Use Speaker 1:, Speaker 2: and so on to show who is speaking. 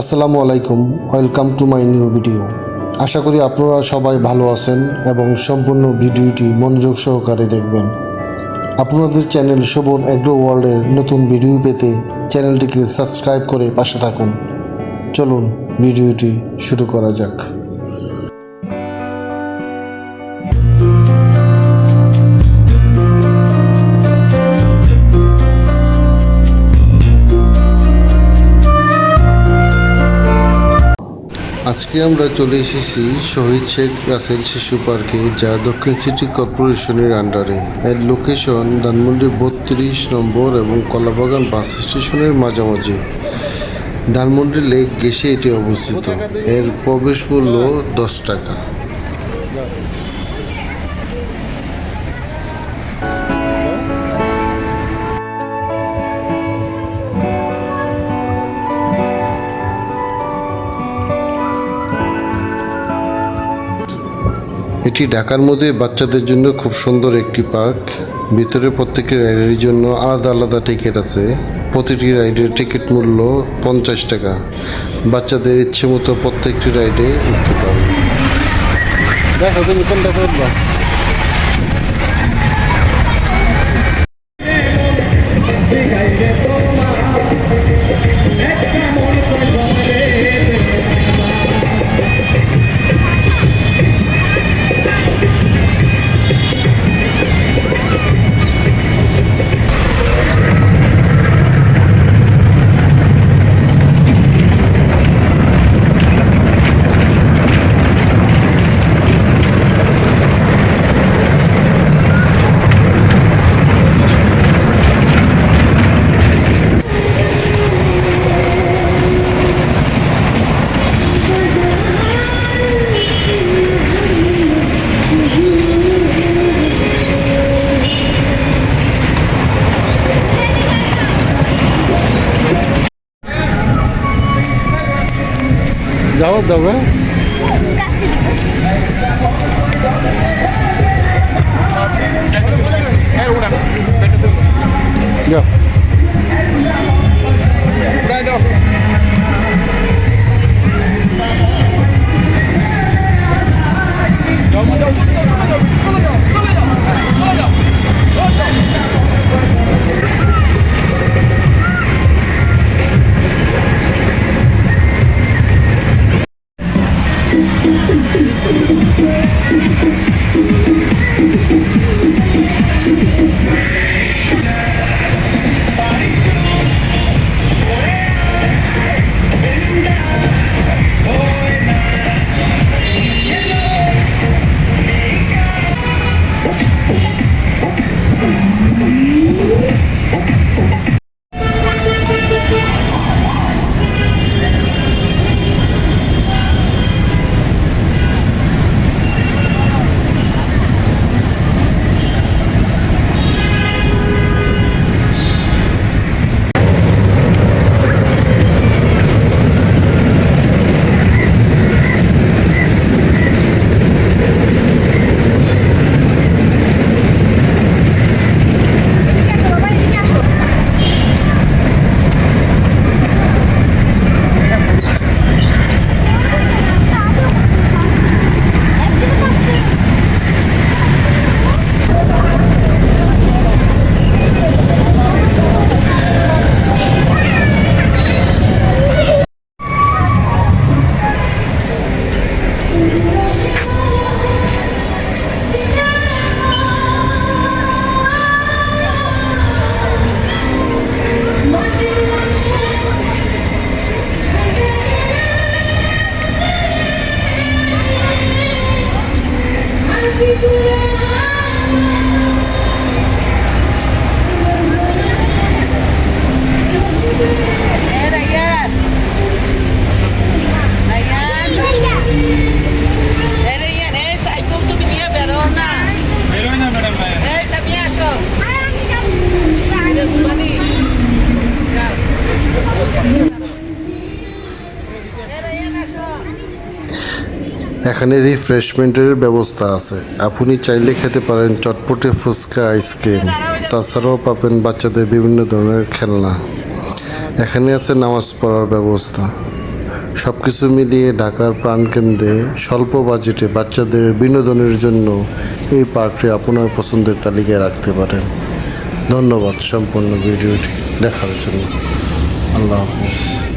Speaker 1: আসসালামু আলাইকুম, welcome to my new video. আশা করি আপনারা সবাই ভালো আছেন এবং সম্পূর্ণ ভিডিওটি মনোযোগ সহকারে দেখবেন। আপনাদের চ্যানেল শোভন অ্যাগ্রো ওয়ার্ল্ডের নতুন ভিডিও পেতে চ্যানেলটিকে সাবস্ক্রাইব করে পাশে থাকুন। চলুন, ভিডিওটি শুরু করা যাক। আজকে আমরা চলে এসেছি শহীদ শেখ রাসেল শিশু পার্কে, যা দক্ষিণ সিটি কর্পোরেশনের আন্ডারে। এর লোকেশন ধানমন্ডি বত্রিশ নম্বর এবং কলাবাগান বাস স্টেশনের মাঝামাঝি। ধানমন্ডি লেক গেসে এটি অবস্থিত। এর প্রবেশ মূল্য দশ টাকা। এটি ঢাকার মধ্যে বাচ্চাদের জন্য খুব সুন্দর একটি পার্ক। ভিতরে প্রত্যেকটি রাইডের জন্য আলাদা আলাদা টিকিট আছে। প্রতিটি রাইডের টিকিট মূল্য পঞ্চাশ টাকা। বাচ্চাদের ইচ্ছে মতো প্রত্যেকটি রাইডে উঠতে পারবে। দেখো তুমি কোনটা করবা যাও দেবে যাও। এখানে রিফ্রেশমেন্টের ব্যবস্থা আছে। আপনি চাইলে খেতে পারেন চটপটে ফুচকা, আইসক্রিম। তাছাড়াও পাবেন বাচ্চাদের বিভিন্ন ধরনের খেলনা। এখানে আছে নামাজ পড়ার ব্যবস্থা। সব কিছু মিলিয়ে ঢাকার প্রাণকেন্দ্রে স্বল্প বাজেটে বাচ্চাদের বিনোদনের জন্য এই পার্কটি আপনার পছন্দের তালিকায় রাখতে পারেন। ধন্যবাদ সম্পূর্ণ ভিডিওটি দেখার জন্য। আল্লাহ হাফিজ।